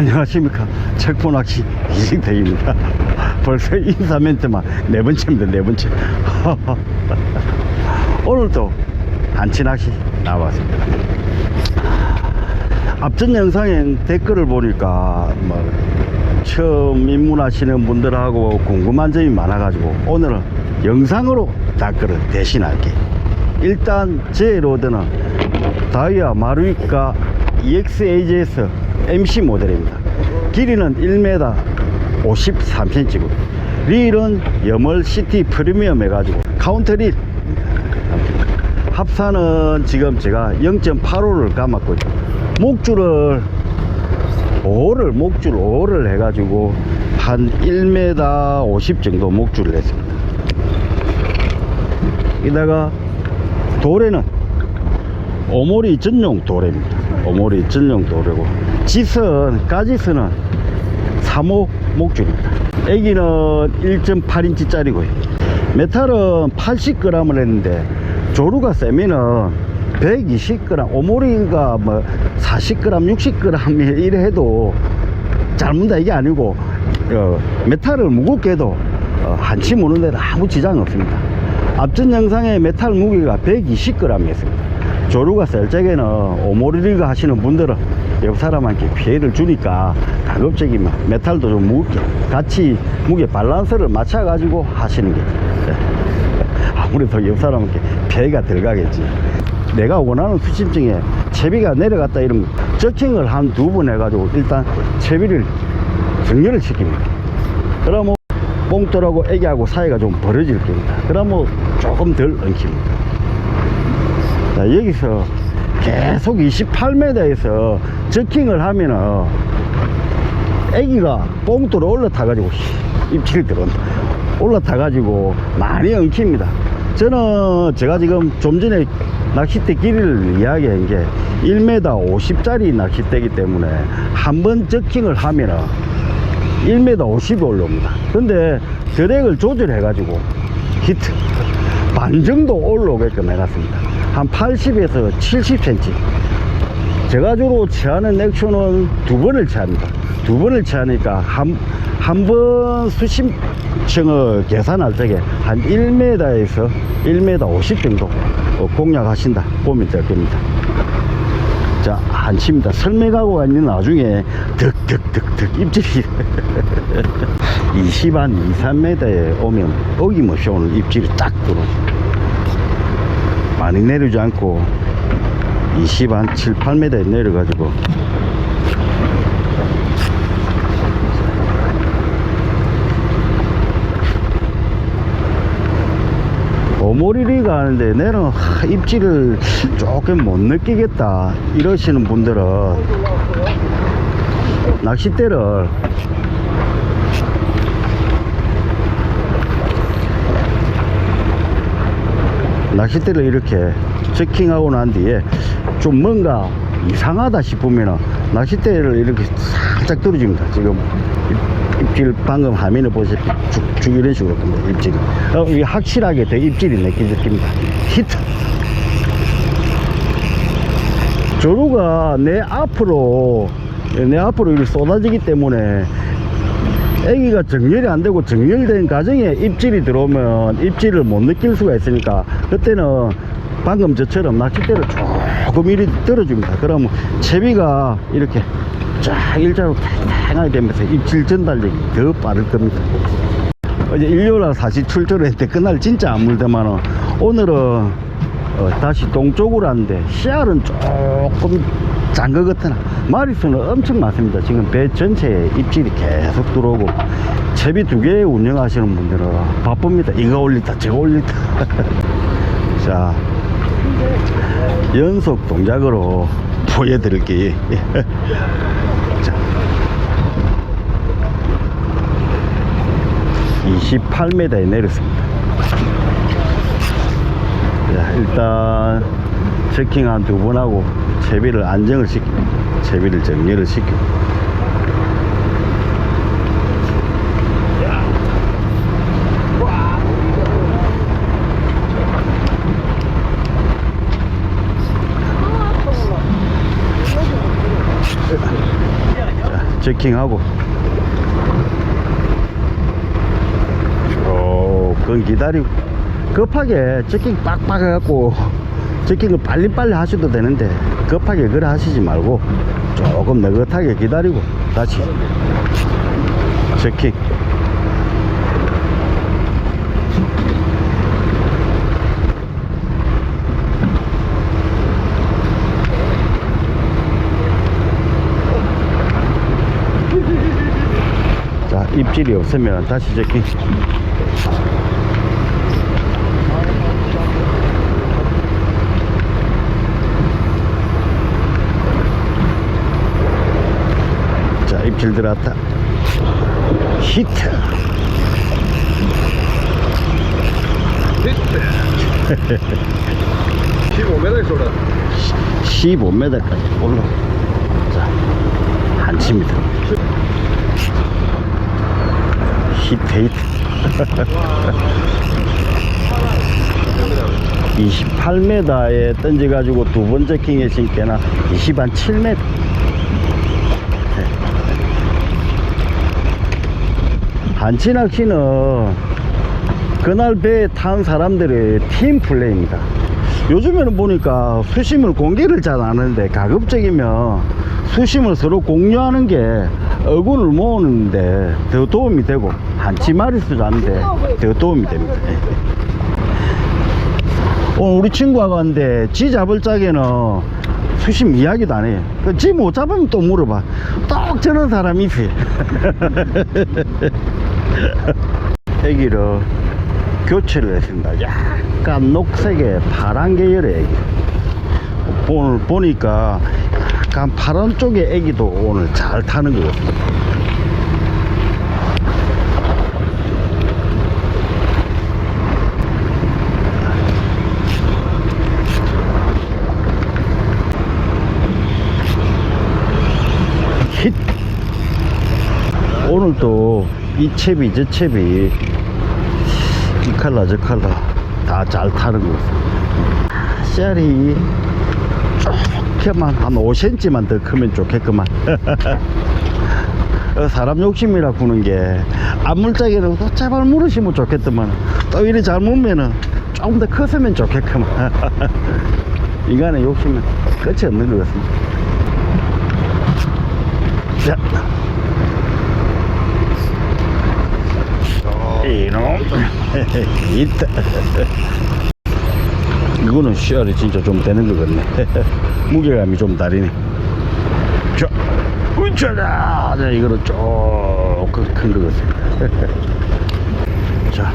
안녕하십니까. 책포낚시 이승택입니다. 벌써 인사 멘트만 네 번째입니다, 네 번째. 오늘도 한치낚시 나왔습니다. 앞전 영상엔 댓글을 보니까 뭐 처음 입문하시는 분들하고 궁금한 점이 많아 가지고 오늘은 영상으로 댓글을 대신할게. 일단 제 로드는 다이아 마루이카 EX-AJS MC 모델입니다. 길이는 1m 53cm고 릴은 여멀 시티 프리미엄 해가지고 카운터 릴 합산은 지금 제가 0.85를 감았고 목줄을 5를 목줄 5를 해가지고 한 1m 50 정도 목줄을 했습니다. 이다가 도래는 오모리 전용 도래입니다. 오모리 전용 도래고 지선 까지선은 3호 목줄입니다. 애기는 1.8인치 짜리고요. 메탈은 80g을 했는데 조루가 세면은 120g, 오모리가 뭐 40g, 60g 이래 해도 짧은다 이게 아니고 어, 메탈을 무겁게 해도 어, 한치 무는 데는 아무 지장 없습니다. 앞전 영상에 메탈 무게가 120g이었습니다. 조루가 셀 적에는 오모리리가 하시는 분들은 옆 사람한테 피해를 주니까 가급적이면 메탈도 좀 무겁게 같이 무게 밸런스를 맞춰 가지고 하시는 게 예. 아무래도 옆 사람한테 피해가 들어가겠지. 내가 원하는 수심층에 채비가 내려갔다 이러면 저킹을 한 두 번 해가지고 일단 채비를 정렬을 시킵니다. 그러면 뽕돌하고 애기하고 사이가 좀 벌어질 겁니다. 그러면 조금 덜 엉킵니다. 자, 여기서 계속 28m에서 저킹을 하면은 애기가 뽕돌에 올라타 가지고 입질이 들어온다. 올라타 가지고 많이 엉킵니다. 저는 제가 지금 좀 전에 낚싯대 길이를 이야기한 게 1m 50짜리 낚싯대이기 때문에 한 번 저킹을 하면은 1m 50이 올라옵니다. 근데 드랙을 조절해 가지고 히트 반 정도 올라오게끔 해놨습니다. 한 80에서 70cm. 제가 주로 취하는 액션은 두 번을 취합니다. 두 번을 취하니까 한, 한 번 수심층을 계산할 적에 한 1m에서 1m 50 정도 어, 공략하신다 보면 될 겁니다. 자, 한치입니다. 설매가고가 있는 나중에 득득득득 입질이 20, 한 2, 3m에 오면 어김없이 오늘 입질이 딱 들어오죠. 많이 내리지 않고 20, 한 7, 8m에 내려가지고. 오모리리가 하는데 내는 하, 입질을 조금 못 느끼겠다 이러시는 분들은 낚싯대를 낚싯대를 이렇게 체킹하고 난 뒤에 좀 뭔가 이상하다 싶으면 낚싯대를 이렇게 살짝 떨어집니다. 지금 입- 입질 방금 화면을 보시다시피 쭉, 쭉 이런 식으로 됩니다. 입질이. 어, 이게 확실하게 더 입질이 느껴집니다. 히트. 조루가 내 앞으로 내 앞으로 이렇게 쏟아지기 때문에 애기가 정렬이 안 되고 정렬된 과정에 입질이 들어오면 입질을 못 느낄 수가 있으니까 그때는 방금 저처럼 낚싯대를 조금 이리 들어줍니다. 그러면 채비가 이렇게 쫙 일자로 탱탱하게 되면서 입질 전달력이 더 빠를 겁니다. 어제 일요일날 사실 출조를 했는데 그날 진짜 안 물더만은 오늘은 어, 다시 동쪽으로 하는데 씨알은 조금 짠것 같으나 마리수는 엄청 많습니다. 지금 배 전체에 입질이 계속 들어오고 채비 두 개 운영하시는 분들은 바쁩니다. 이거 올리다 저거 올리다. 자 연속 동작으로 보여드릴게요. 자 28m에 내렸습니다. 자, 일단 체킹 한 두 번 하고 채비를 안정을 시키 채비를 정리를 시키 자, 체킹하고. 조금 기다리고. 급하게 체킹 빡빡 해갖고 체킹을 빨리빨리 하셔도 되는데 급하게 그래 하시지 말고 조금 느긋하게 기다리고 다시. 자 입질이 없으면 다시 체킹 자 입질 들어왔다 히트. 15m에 쏘라 15m까지 올라 자 한 치입니다 히트 히트. 28m에 던져가지고 두 번째 킹에 신께나 20 한 7m 한치 낚시는 그날 배에 탄 사람들의 팀 플레이입니다. 요즘에는 보니까 수심을 공개를 잘 안 하는데 가급적이면 수심을 서로 공유하는 게 어군을 모으는데 더 도움이 되고 한치 마리수 잡는데 더 도움이 됩니다. 오늘 우리 친구가 갔는데 지 잡을 적에는 수심 이야기도 안 해요. 그지못 잡으면 또 물어봐. 똑 저런 사람이 있어요. 애기를 교체를 했습니다. 약간 녹색의 파란 계열의 애기. 오늘 보니까 약간 파란 쪽의 애기도 오늘 잘 타는 것 같습니다. 힛! 오늘 또 이 챕이 저 챕이 이 칼라 저 칼라. 다 잘 타는 거 씨알이 조금만 한 5cm만 더 크면 좋겠구만. 어, 사람 욕심이라 구는 게. 안물짝에는 또 제발 물으시면 좋겠더만. 또 이리 잘 물면은 조금 더 컸으면 좋겠구만. 인간의 욕심은 끝이 없는 것 같습니다. 자 이놈 있다 이거는 씨알이 진짜 좀 되는 것 같네. 무게감이 좀 다르네. 자 으쌰다 자 이거는 조금 큰 것 같습니다. 자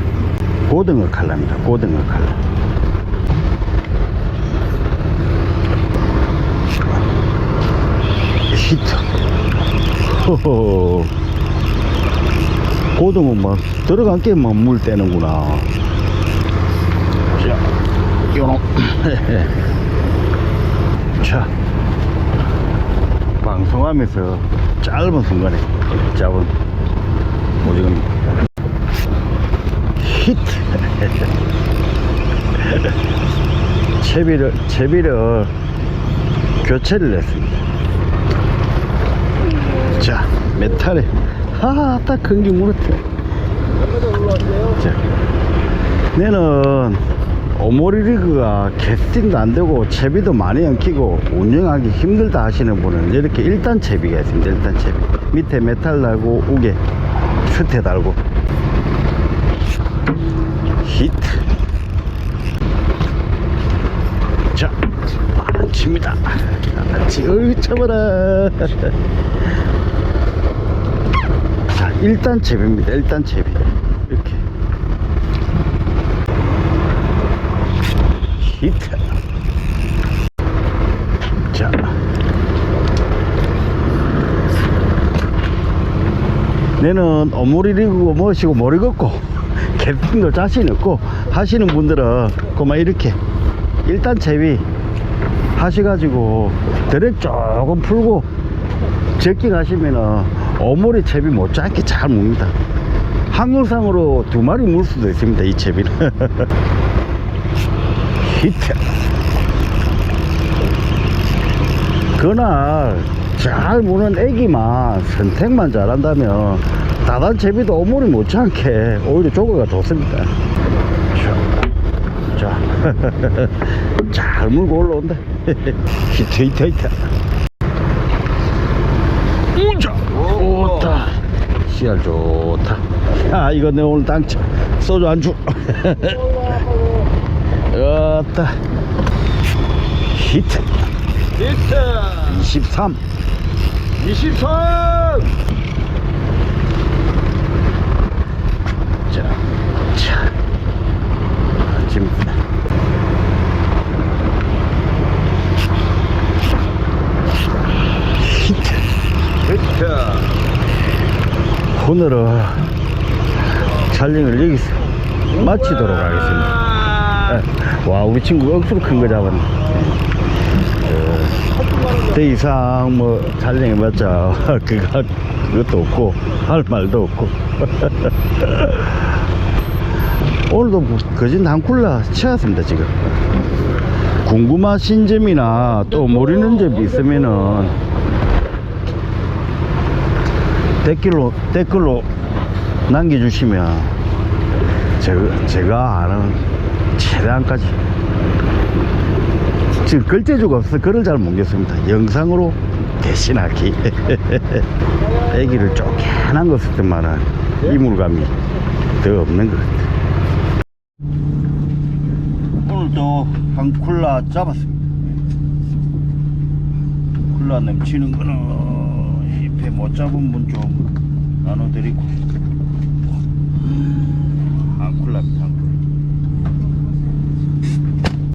고등어 칼라입니다. 고등어 칼라. 히트 호호 고등어 막 들어간 게막 물 떼는구나. 자, 요놈. 자, 방송하면서 짧은 순간에 잡은 오징어입니다. 히트. 채비를, 채비를 교체를 했습니다. 자, 메탈에 아, 딱 큰게 물었대. 자, 내는 오모리 리그가 캐스팅도 안 되고 채비도 많이 안 끼고 운영하기 힘들다 하시는 분은 이렇게 1단 채비가 있습니다. 1단 채비. 밑에 메탈 달고 우게 스테 달고 히트. 자, 안 칩니다. 안 치, 어이, 쳐봐라. 자, 1단 채비입니다. 1단 채비. 이렇게. 히트. 자. 내는 어머리 리고 뭐시고 머리 걷고 캠핑도 자신 없고 하시는 분들은 그만 이렇게 일단 채비 하셔가지고 드랙 조금 풀고 적기 가시면은 어머리 채비 못지않게 잘 묵니다. 항공상으로 두 마리 물 수도 있습니다 이 채비는. 히트 그날 잘 무는 애기만 선택만 잘한다면 다단 채비도 오물이 못지않게 오히려 조거가 좋습니다. 자, 자. 잘 물고 올라온다. 히트 히트 히트 우자 좋다 씨알 좋다. 아 이거 내 오늘 당첨. 소주 안주. 왔다. 히트. 히트. 23 23 자, 자. 지금 히트. 히트 오늘은 촬영을 여기서 마치도록 하겠습니다. 예. 와, 우리 친구 억수로 큰 거 잡았네. 어, 더 이상 뭐 촬영해봤자 그거 그것도 없고 할 말도 없고. 오늘도 뭐 거진 한 쿨라 채웠습니다 지금. 궁금하신 점이나 또 모르는 점이 있으면은 댓글로 댓글로 남겨주시면 제가, 제가 아는 최대한까지 지금 글재주가 없어서 글을 잘 모르겠습니다. 영상으로 대신하기. 애기를 쫓겨난 것 같을 때만은 이물감이 더 없는 것 같아요. 오늘도 한 쿨라 잡았습니다. 쿨라 넘치는 거는 잎에 못 잡은 분 좀 나눠드리고. 한 쿨라입니다 한 쿨라